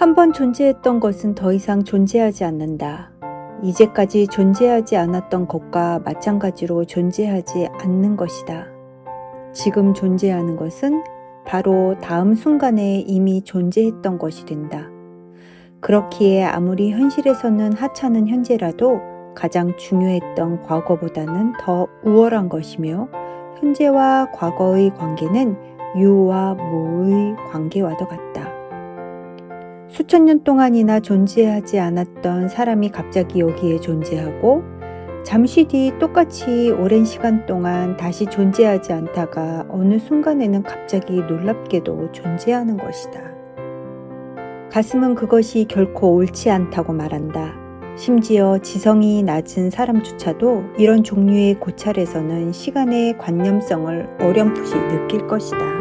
한번 존재했던 것은 더 이상 존재하지 않는다. 이제까지 존재하지 않았던 것과 마찬가지로 존재하지 않는 것이다. 지금 존재하는 것은 바로 다음 순간에 이미 존재했던 것이 된다. 그렇기에 아무리 현실에서는 하찮은 현재라도 가장 중요했던 과거보다는 더 우월한 것이며 현재와 과거의 관계는 유와 무의 관계와도 같다. 수천 년 동안이나 존재하지 않았던 사람이 갑자기 여기에 존재하고 잠시 뒤 똑같이 오랜 시간 동안 다시 존재하지 않다가 어느 순간에는 갑자기 놀랍게도 존재하는 것이다. 가슴은 그것이 결코 옳지 않다고 말한다. 심지어 지성이 낮은 사람조차도 이런 종류의 고찰에서는 시간의 관념성을 어렴풋이 느낄 것이다.